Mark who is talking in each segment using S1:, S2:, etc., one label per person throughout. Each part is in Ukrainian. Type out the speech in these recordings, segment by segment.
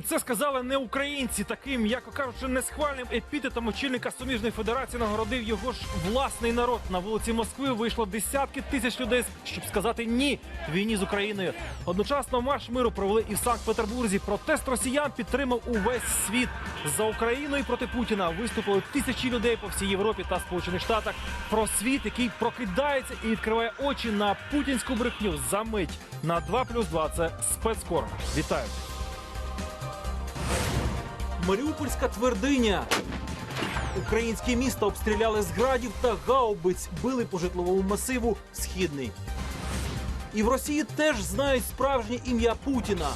S1: Це сказали не українці. Таким, м'яко кажучи, несхвальним епітетом очільника суміжної федерації нагородив його ж власний народ. На вулиці Москви вийшло десятки тисяч людей, щоб сказати ні війні з Україною. Одночасно марш миру провели і в Санкт-Петербурзі. Протест росіян підтримав увесь світ за Україну і проти Путіна. Виступили тисячі людей по всій Європі та Сполучених Штатах. Про світ, який прокидається і відкриває очі на путінську брехню за мить на 2 плюс 2 – Це спецкор. Вітаю.
S2: Маріупольська твердиня. Українські міста обстріляли з градів та гаубиць, били по житловому масиву Східний. І в Росії теж знають справжнє ім'я Путіна.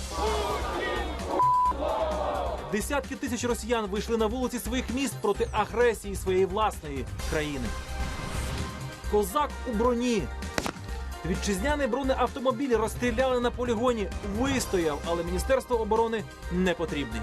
S2: Десятки тисяч росіян вийшли на вулиці своїх міст проти агресії своєї власної країни. Козак у броні. Вітчизняний бронеавтомобіль розстріляли на полігоні. Вистояв, але Міністерство оборони не потрібний.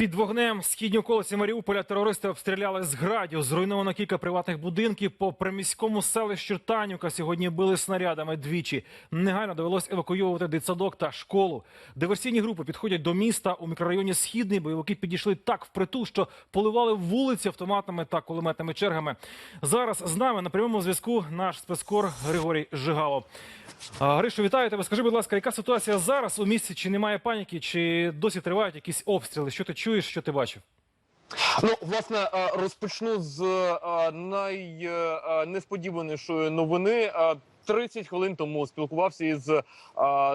S1: Під вогнем східні околиці Маріуполя терористи обстріляли з градів. Зруйновано кілька приватних будинків. По приміському селищу Танюка сьогодні били снарядами двічі. Негайно довелось евакуювати дитсадок та школу. Диверсійні групи підходять до міста у мікрорайоні Східний. Бойовики підійшли так впритул, що поливали вулиці автоматними та кулеметними чергами. Зараз з нами на прямому зв'язку наш спецкор Григорій Жигало. А, Гришо, вітаю тебе. Скажи, будь ласка, яка ситуація зараз у місті? Чи немає паніки, чи досі тривають якісь обстріли? Що ти чуєш, що ти бачив?
S3: Ну, власне, е, розпочну з е, найнесподіванішої новини. Е, 30 хвилин тому спілкувався із е,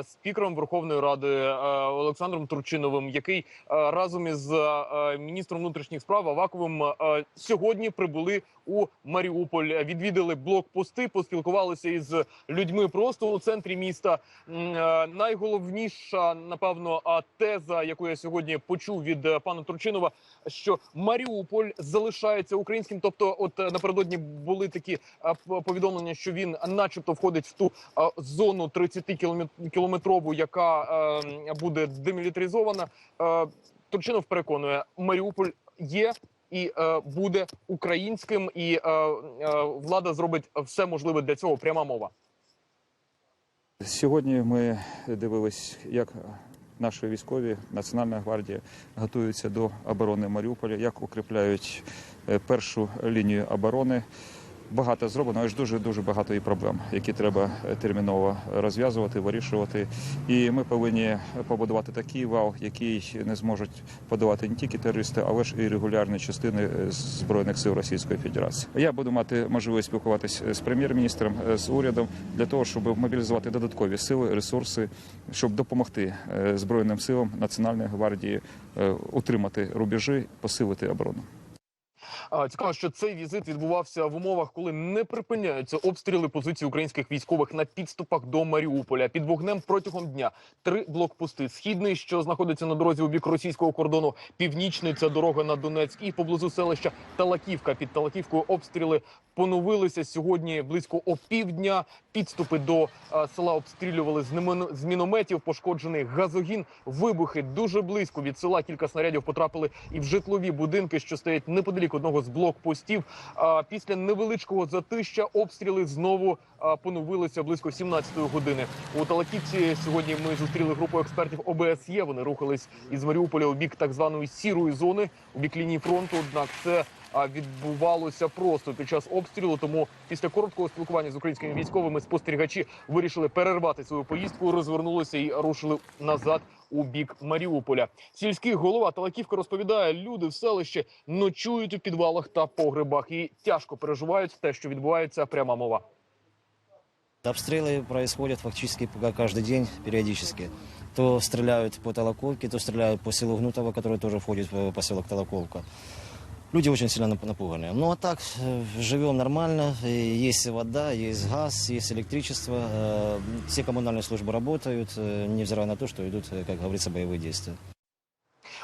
S3: спікером Верховної Ради е, Олександром Турчиновим, який е, разом із е, міністром внутрішніх справ Аваковим е, сьогодні прибули у Маріуполь. Відвідали блокпости, поспілкувалися із людьми просто у центрі міста. Е, Найголовніша, напевно, а, теза, яку я сьогодні почув від пана Турчинова, що Маріуполь залишається українським. Тобто, от напередодні були такі а, повідомлення, що він, начебто, входить в ту зону 30 кіломе- кілометрову, яка е, буде демілітаризована. Е, Турчинов переконує, Маріуполь є. І е, буде українським, і е, е, влада зробить все можливе для цього. Пряма мова.
S4: Сьогодні ми дивились, як наші військові Національна гвардія готуються до оборони Маріуполя, як укріпляють е, першу лінію оборони. Багато зроблено, але ж дуже дуже багато і проблем, які треба е, терміново розв'язувати, вирішувати. І ми повинні побудувати такий вал, який не зможуть подавати не тільки терористи, але ж і регулярні частини е, збройних сил Російської Федерації. Я буду мати можливість спілкуватися з прем'єр-міністром, е, з урядом для того, щоб мобілізувати додаткові сили, ресурси, щоб допомогти е, збройним силам Національної гвардії е, утримати рубежі, посилити оборону.
S3: Цікаво, що цей візит відбувався в умовах, коли не припиняються обстріли позицій українських військових на підступах до Маріуполя. Під вогнем протягом дня три блокпости. Східний, що знаходиться на дорозі у бік російського кордону, північний це дорога на Донецьк і поблизу селища Талаківка. Під Талаківкою обстріли поновилися сьогодні близько опівдня. Підступи до села обстрілювали з мінометів. Пошкоджений газогін. Вибухи дуже близько від села. Кілька снарядів потрапили і в житлові будинки, що стоять неподалік одного з блокпостів. Після невеличкого затища обстріли знову поновилися близько 17-ї години. У Талаківці сьогодні ми зустріли групу експертів ОБСЄ. Вони рухались із Маріуполя у бік так званої сірої зони, у бік лінії фронту. Однак це відбувалося просто під час обстрілу. Тому після короткого спілкування з українськими військовими спостерігачі вирішили перервати свою поїздку, розвернулися і рушили назад у бік Маріуполя. Сільський голова Талаківка розповідає, люди в селищі ночують у підвалах та погребах і тяжко переживають те, що відбувається. Пряма мова.
S5: Обстрелы происходят фактически ка- каждый день, периодически. То стреляют по Толоковке, то стреляют по селу Гнутово, который тоже входит в поселок Толоковка. Люди очень сильно нап- напуганы. Ну а так, э, живем нормально, и есть вода, есть газ, есть электричество. э, Все коммунальные службы работают, э, невзирая на то, что идут, э, как говорится, боевые действия.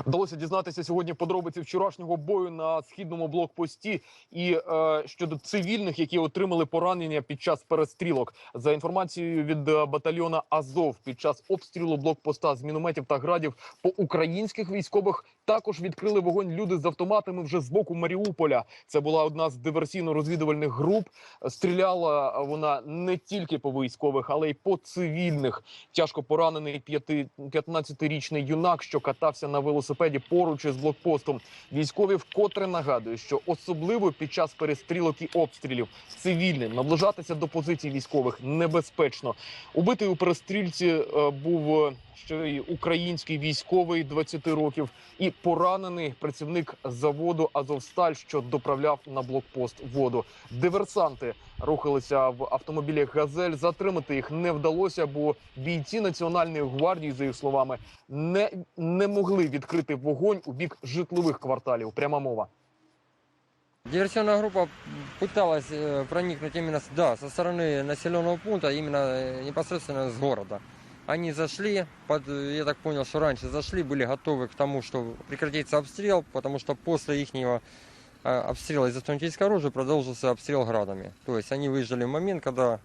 S3: Вдалося дізнатися сьогодні подробиці вчорашнього бою на східному блокпості і е, щодо цивільних, які отримали поранення під час перестрілок. За інформацією від е, батальйона Азов, під час обстрілу блокпоста з мінометів та градів по українських військових також відкрили вогонь люди з автоматами вже з боку Маріуполя. Це була одна з диверсійно-розвідувальних груп. Стріляла вона не тільки по військових, але й по цивільних. Тяжко поранений п'яти- 15-річний юнак, що катався на велосипеді поруч із блокпостом. Військові вкотре нагадують, що особливо під час перестрілок і обстрілів цивільним наближатися до позицій військових небезпечно. Убитий у перестрільці е, був ще й український військовий 20 років і поранений працівник заводу Азовсталь, що доправляв на блокпост воду. Диверсанти рухалися в автомобілі Газель. Затримати їх не вдалося, бо бійці національної гвардії, за їх словами, не, не могли відкрити вогонь у бік житлових кварталів. Пряма мова.
S6: Диверсионная группа пыталась э, проникнуть именно с- да, со стороны населенного пункта, именно э, непосредственно с города. Они зашли, под, э, я так понял, что раньше зашли, были готовы к тому, что прекратится обстрел, потому что после их обстрела из автоматического оружия продолжился обстрел градами. То есть они выждали момент, когда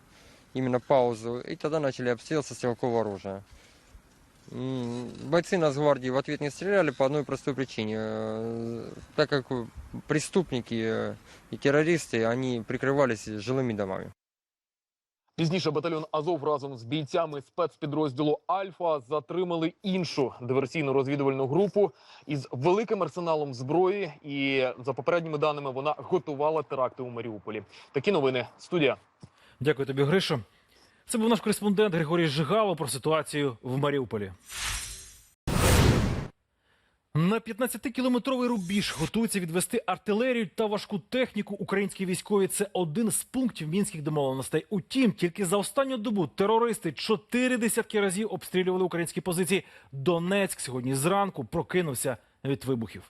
S6: именно паузу, и тогда начали обстрел со стрелкового оружия. Бойцы Нацгвардии в ответ не стреляли по одной простой причине. Э, Так как э, преступники э, и террористы, они прикрывались жилыми домами.
S3: Пізніше батальйон Азов разом з бійцями спецпідрозділу Альфа затримали іншу диверсійно-розвідувальну групу із великим арсеналом зброї. І за попередніми даними вона готувала теракти у Маріуполі. Такі новини. Студія.
S1: Дякую тобі, Гришо. Це був наш кореспондент Григорій Жигало про ситуацію в Маріуполі. На 15-кілометровий рубіж готуються відвести артилерію та важку техніку українські військові. Це один з пунктів мінських домовленостей. Утім, тільки за останню добу терористи чотири десятки разів обстрілювали українські позиції. Донецьк сьогодні зранку прокинувся від вибухів.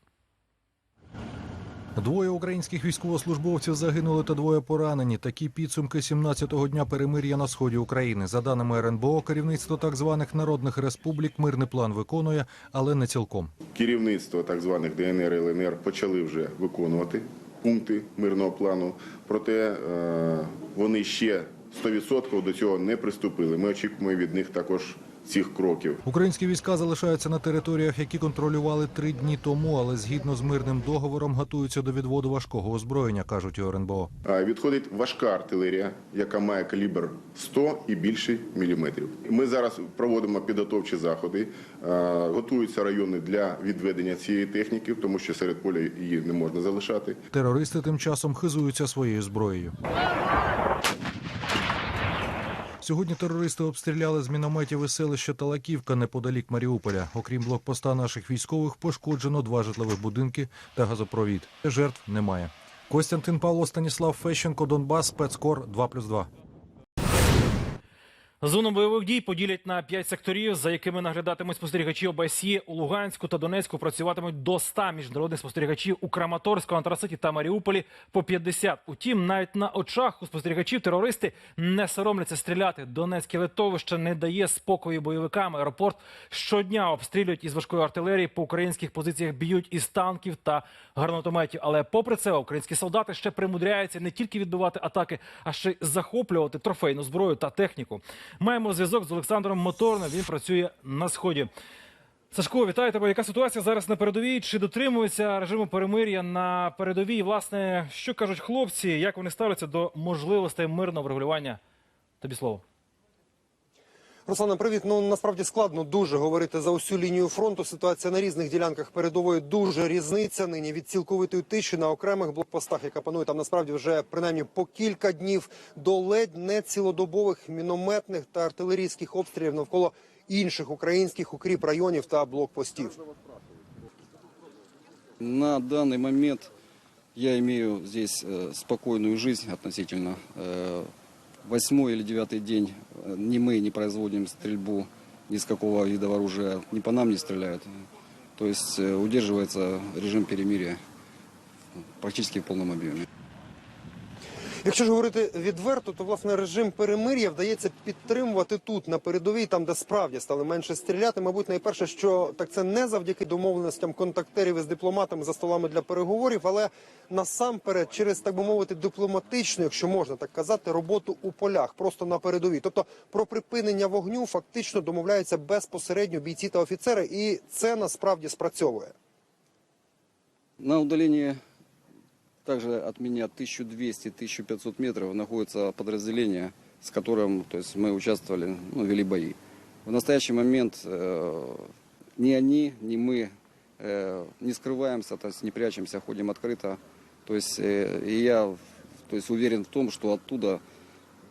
S7: Двоє українських військовослужбовців загинули та двоє поранені. Такі підсумки 17-го дня перемир'я на сході України. За даними РНБО, керівництво так званих народних республік мирний план виконує, але не цілком.
S8: Керівництво так званих ДНР і ЛНР почали вже виконувати пункти мирного плану, проте е, вони ще 100% до цього не приступили. Ми очікуємо від них також цих кроків.
S7: Українські війська залишаються на територіях, які контролювали три дні тому, але згідно з мирним договором готуються до відводу важкого озброєння, кажуть у РНБО.
S8: Відходить важка артилерія, яка має калібр 100 і більше міліметрів. Ми зараз проводимо підготовчі заходи. Готуються райони для відведення цієї техніки, тому що серед поля її не можна залишати.
S7: Терористи тим часом хизуються своєю зброєю. Сьогодні терористи обстріляли з мінометів і селища Талаківка неподалік Маріуполя. Окрім блокпоста наших військових, пошкоджено два житлових будинки та газопровід. Жертв немає. Костянтин Павло Станіслав Фещенко, Донбас, спецкор 2+,2.
S1: Зону бойових дій поділять на п'ять секторів, за якими наглядатимуть спостерігачі ОБСЄ у Луганську та Донецьку. Працюватимуть до 100 міжнародних спостерігачів у Краматорську, Антраситі та Маріуполі по 50. Утім, навіть на очах у спостерігачів терористи не соромляться стріляти. Донецьке литовище не дає спокою бойовикам. Аеропорт щодня обстрілюють із важкої артилерії. По українських позиціях б'ють із танків та гранатометів. Але попри це, українські солдати ще примудряються не тільки відбивати атаки, а ще й захоплювати трофейну зброю та техніку. Маємо зв'язок з Олександром Моторним. Він працює на сході. Сашко, вітаю тебе. Яка ситуація зараз на передовій? Чи дотримується режиму перемир'я на передовій? Власне, що кажуть хлопці? Як вони ставляться до можливостей мирного врегулювання? Тобі слово.
S9: Руслана, привіт. Ну насправді складно дуже говорити за усю лінію фронту. Ситуація на різних ділянках передової дуже різниця нині від цілковитої тиші на окремих блокпостах, яка панує там насправді вже принаймні по кілька днів до ледь не цілодобових мінометних та артилерійських обстрілів навколо інших українських укріп районів та блокпостів.
S10: На данный момент я имею здесь э, спокойную жизнь относительно Э, восьмой или девятый день э, ни мы не производим стрельбу ни с какого вида оружия, ни по нам не стреляют. То есть э, удерживается режим перемирия практически в полном объеме.
S9: Якщо ж говорити відверто, то власне режим перемир'я вдається підтримувати тут на передовій, там де справді стали менше стріляти. Мабуть, найперше, що так це не завдяки домовленостям контактерів із дипломатами за столами для переговорів, але насамперед через так би мовити дипломатичну, якщо можна так казати, роботу у полях, просто на передовій. Тобто про припинення вогню фактично домовляються безпосередньо бійці та офіцери, і це насправді спрацьовує.
S10: На удалении также от меня 1200-1500 метров находится подразделение, с которым то есть, мы участвовали, ну, вели бои. В настоящий момент э, ни они, ни мы э, не скрываемся, то есть не прячемся, ходим открыто. То есть, э, и я то есть, уверен в том, что оттуда,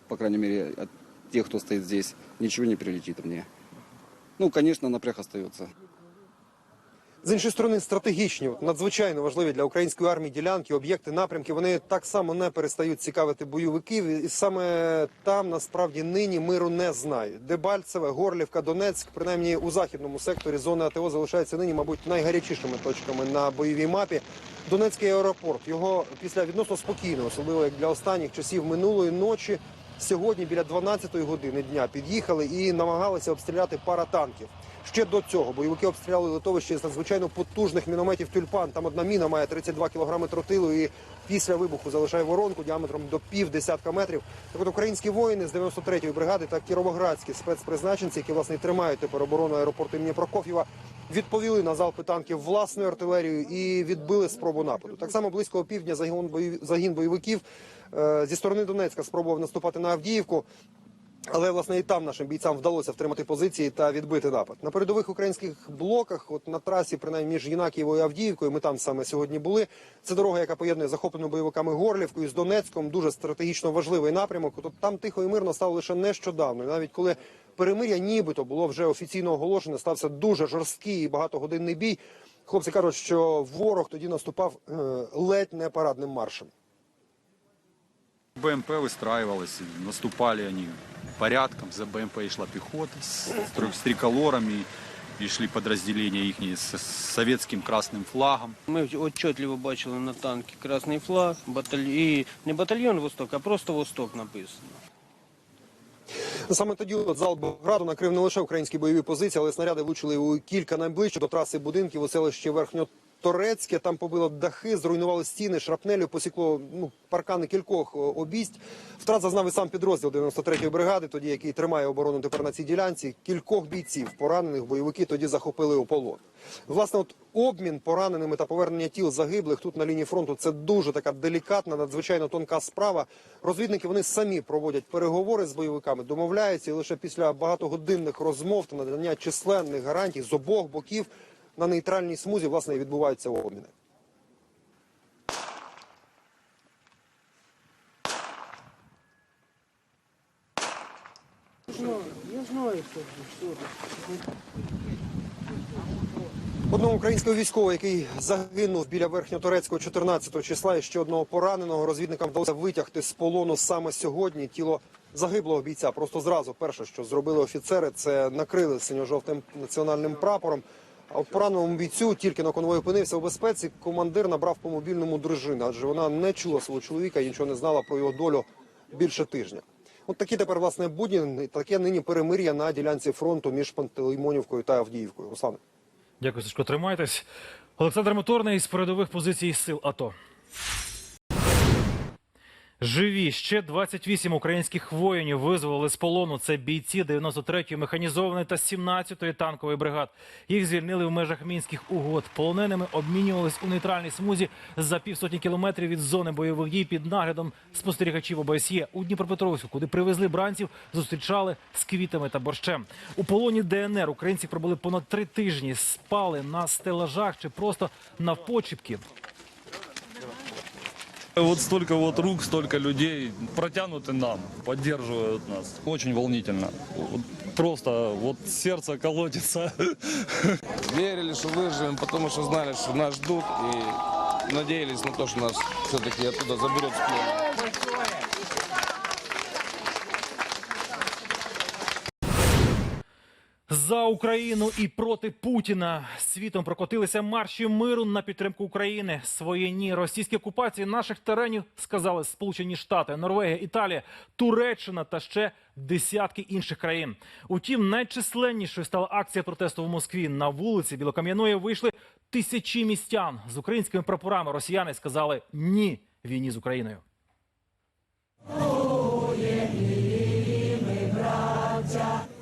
S10: по крайней мере, от тех, кто стоит здесь, ничего не прилетит мне. Ну, конечно, напряг остается.
S9: З іншої сторони, стратегічні, надзвичайно важливі для української армії ділянки, об'єкти, напрямки. Вони так само не перестають цікавити бойовиків. І саме там насправді нині миру не знають. Дебальцеве, Горлівка, Донецьк, принаймні у західному секторі зони АТО залишаються нині, мабуть, найгарячішими точками на бойовій мапі. Донецький аеропорт його після відносно спокійно, особливо як для останніх часів минулої ночі. Сьогодні біля 12-ї години дня під'їхали і намагалися обстріляти пара танків. Ще до цього бойовики обстріляли литовище з надзвичайно потужних мінометів тюльпан. Там одна міна має 32 кілограми тротилу і після вибуху залишає воронку діаметром до пів десятка метрів. Так от українські воїни з 93-ї бригади та кіровоградські спецпризначенці, які власне тримають тепер оборону аеропорту імені Прокоф'єва, відповіли на залпи танків власною артилерією і відбили спробу нападу. Так само близько опівдня загін бойов- загін бойовиків зі сторони Донецька спробував наступати на Авдіївку. Але власне і там нашим бійцям вдалося втримати позиції та відбити напад. На передових українських блоках, от на трасі, принаймні між Єнакієвою і Авдіївкою, ми там саме сьогодні були. Це дорога, яка поєднує захоплену бойовиками Горлівкою з Донецьком. Дуже стратегічно важливий напрямок. От там тихо і мирно стало лише нещодавно. Навіть коли перемир'я нібито було вже офіційно оголошене, стався дуже жорсткий і багатогодинний бій. Хлопці кажуть, що ворог тоді наступав е, ледь не парадним маршем.
S11: БМП выстраивалось, наступали они порядком, за БМП и шла пехота с, тр- с триколорами, и шли подразделения их с, советским красным флагом.
S12: Ми отчетливо бачили на танки красний флаг, баталь... і не батальйон Восток, а просто Восток написано.
S9: Саме тоді от зал Болграду накрив не лише українські бойові позиції, але снаряди влучили у кілька найближче до траси будинків у селищі Верхньоторецьке. Там побило дахи, зруйнували стіни, шрапнелю, посікло ну, паркани кількох о, обість. Втрат зазнав і сам підрозділ 93-ї бригади, тоді який тримає оборону тепер на цій ділянці. Кількох бійців поранених бойовики тоді захопили у полон. Власне, от обмін пораненими та повернення тіл загиблих тут на лінії фронту це дуже така делікатна, надзвичайно тонка справа. Розвідники вони самі проводять переговори з бойовиками, домовляються, і лише після багатогодинних розмов та надання численних гарантій з обох боків на нейтральній смузі власне і відбуваються обміни. Одного українського військового, який загинув біля верхньоторецького 14 числа, і ще одного пораненого розвідникам вдалося витягти з полону саме сьогодні. Тіло загиблого бійця просто зразу перше, що зробили офіцери, це накрили синьо-жовтим національним прапором. А от пораненому бійцю тільки на конвої опинився у безпеці. Командир набрав по мобільному дружину, адже вона не чула свого чоловіка і нічого не знала про його долю більше тижня. От такі тепер власне будні, таке нині перемир'я на ділянці фронту між Пантелеймонівкою та Авдіївкою. Руслане.
S1: Дякую, Сашко, тримайтесь. Олександр Моторний з передових позицій сил АТО. Живі ще 28 українських воїнів визволили з полону. Це бійці 93-ї механізованої та 17-ї танкової бригад. Їх звільнили в межах мінських угод. Полоненими обмінювались у нейтральній смузі за півсотні кілометрів від зони бойових дій під наглядом спостерігачів ОБСЄ у Дніпропетровську, куди привезли бранців, зустрічали з квітами та борщем. У полоні ДНР українці пробули понад три тижні, спали на стелажах чи просто навпочіпки.
S13: Вот столько вот рук, столько людей протянуты нам, поддерживают нас. Очень волнительно. Вот просто вот сердце колотится.
S14: Верили, что выживем, потому что знали, что нас ждут и надеялись на то, что нас все-таки оттуда заберут в плен.
S1: За Україну і проти Путіна світом прокотилися марші миру на підтримку України. Своє ні російській окупації наших теренів сказали Сполучені Штати, Норвегія, Італія, Туреччина та ще десятки інших країн. Утім, найчисленнішою стала акція протесту в Москві. На вулиці Білокам'яної вийшли тисячі містян з українськими прапорами. Росіяни сказали ні війні з Україною.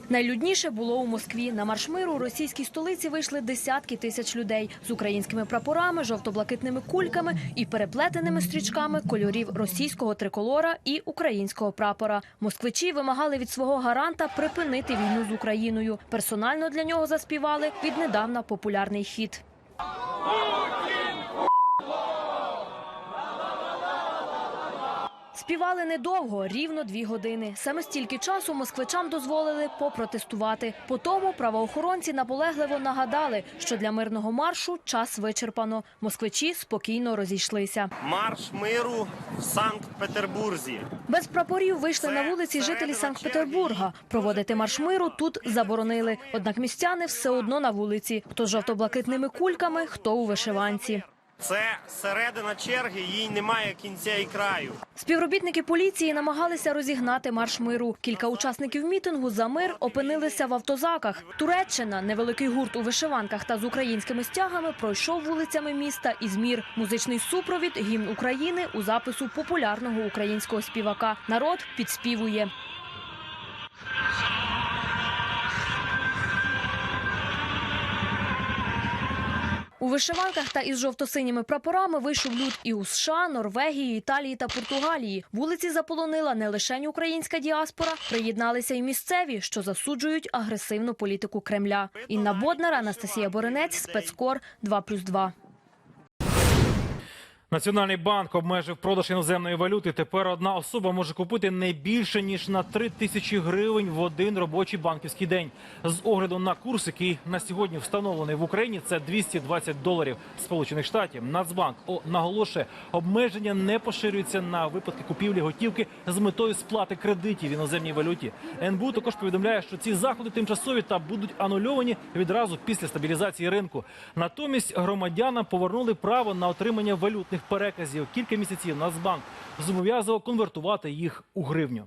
S15: Найлюдніше було у Москві. На маршмиру у російській столиці вийшли десятки тисяч людей з українськими прапорами, жовто-блакитними кульками і переплетеними стрічками кольорів російського триколора і українського прапора. Москвичі вимагали від свого гаранта припинити війну з Україною. Персонально для нього заспівали віднедавна популярний хіт. Співали недовго, рівно дві години. Саме стільки часу москвичам дозволили попротестувати. По тому правоохоронці наполегливо нагадали, що для мирного маршу час вичерпано. Москвичі спокійно розійшлися.
S16: Марш миру в Санкт-Петербурзі.
S15: Без прапорів вийшли на вулиці жителі Санкт-Петербурга. Проводити марш миру тут заборонили. Однак містяни все одно на вулиці. Хто з жовто-блакитними кульками, хто у вишиванці.
S16: Це середина черги, їй немає кінця і краю.
S15: Співробітники поліції намагалися розігнати марш миру. Кілька учасників мітингу за мир опинилися в автозаках. Туреччина, невеликий гурт у вишиванках та з українськими стягами, пройшов вулицями міста Ізмір. Музичний супровід гімн України у запису популярного українського співака. Народ підспівує. У вишиванках та із жовто-синіми прапорами вийшов люд і у США, Норвегії, Італії та Португалії. Вулиці заполонила не лише українська діаспора, приєдналися й місцеві, що засуджують агресивну політику Кремля. Інна Боднар, Анастасія Боринець, спецкор 2+,2.
S1: Національний банк обмежив продаж іноземної валюти. Тепер одна особа може купити не більше ніж на 3 тисячі гривень в один робочий банківський день. З огляду на курс, який на сьогодні встановлений в Україні, це 220 доларів Сполучених Штатів. Нацбанк наголошує, обмеження не поширюються на випадки купівлі готівки з метою сплати кредитів в іноземній валюті. НБУ також повідомляє, що ці заходи тимчасові та будуть анульовані відразу після стабілізації ринку. Натомість громадянам повернули право на отримання валютних переказів. Кілька місяців Нацбанк зобов'язував конвертувати їх у гривню.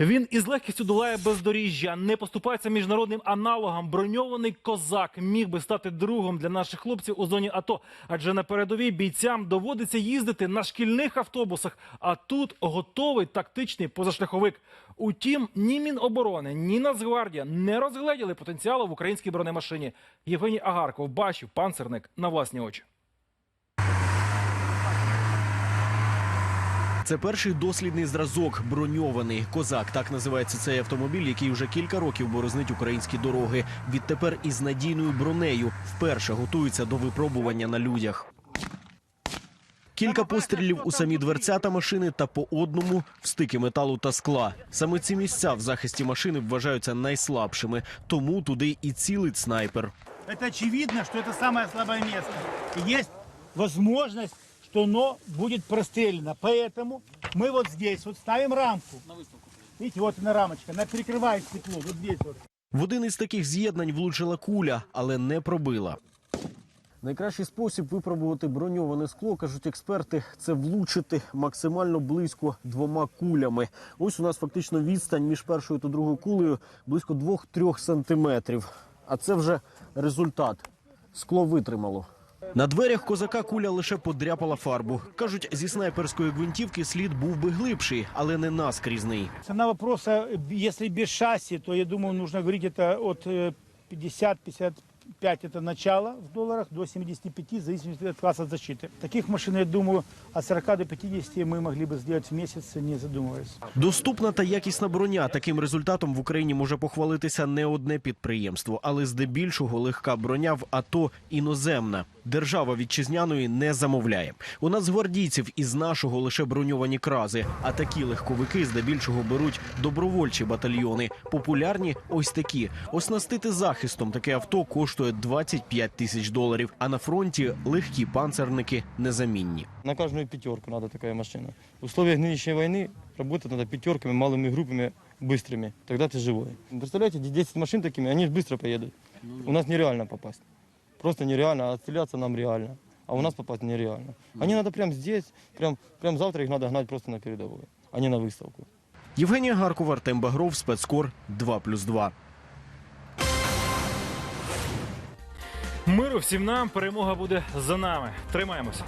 S1: Він із легкістю долає бездоріжжя, не поступається міжнародним аналогам. Броньований козак міг би стати другом для наших хлопців у зоні АТО, адже на передовій бійцям доводиться їздити на шкільних автобусах. А тут готовий тактичний позашляховик. Утім, ні Міноборони, ні Нацгвардія не розгледіли потенціалу в українській бронемашині. Євгеній Агарков бачив панцерник на власні очі.
S17: Це перший дослідний зразок броньований козак. Так називається цей автомобіль, який вже кілька років борознить українські дороги. Відтепер із надійною бронею вперше готується до випробування на людях. Кілька пострілів у самі дверцята машини та по одному в стики металу та скла. Саме ці місця в захисті машини вважаються найслабшими, тому туди і цілить снайпер.
S18: это очевидно, самое слабое место. И есть возможность, что оно будет прострелено. Поэтому мы вот здесь вот ставим рамку. Видите, вот она рамочка, она перекрывает стекло, вот здесь вот.
S17: В один із таких з'єднань влучила куля, але не пробила. Найкращий спосіб випробувати броньоване скло, кажуть експерти, це влучити максимально близько двома кулями. Ось у нас фактично відстань між першою та другою кулею близько 2-3 сантиметрів. А це вже результат. Скло витримало. На дверях козака куля лише подряпала фарбу. Кажуть, зі снайперської гвинтівки слід був би глибший, але не наскрізний.
S18: Цена вопроса, э, если без шасси, то я думаю, нужно говорить это от э, 50-55 это начало в долларах до 75 в зависимости от класса защиты. Таких машин, я думаю, от 40 до 50 мы могли бы сделать в месяц, не задумываясь.
S17: Доступна та якісна броня. Таким результатом в Україні може похвалитися не одне підприємство, але здебільшого легка броня в АТО іноземна. Держава вітчизняної не замовляє. У нас гвардійців із нашого лише броньовані крази. А такі легковики здебільшого беруть добровольчі батальйони. Популярні ось такі. Оснастити захистом таке авто коштує 25 тисяч доларів. А на фронті легкі панцерники незамінні.
S6: На каждую пятерку надо такая машина. В условиях нынешней войны работать надо пятерками, малыми группами, быстрыми. Тогда ты живой. Представляете, 10 машин такими, они же быстро поедут. У нас нереально попасть. Просто нереально, а отстреляться нам реально. А у нас попасть нереально. Они надо прямо здесь, прям, прям завтра их надо гнать просто на передовую, а не на выставку.
S17: Євгенія Гаркова, Артем Багров, спецкор 2+,2.
S1: Миру всім нам перемога буде за нами. Тримаємося.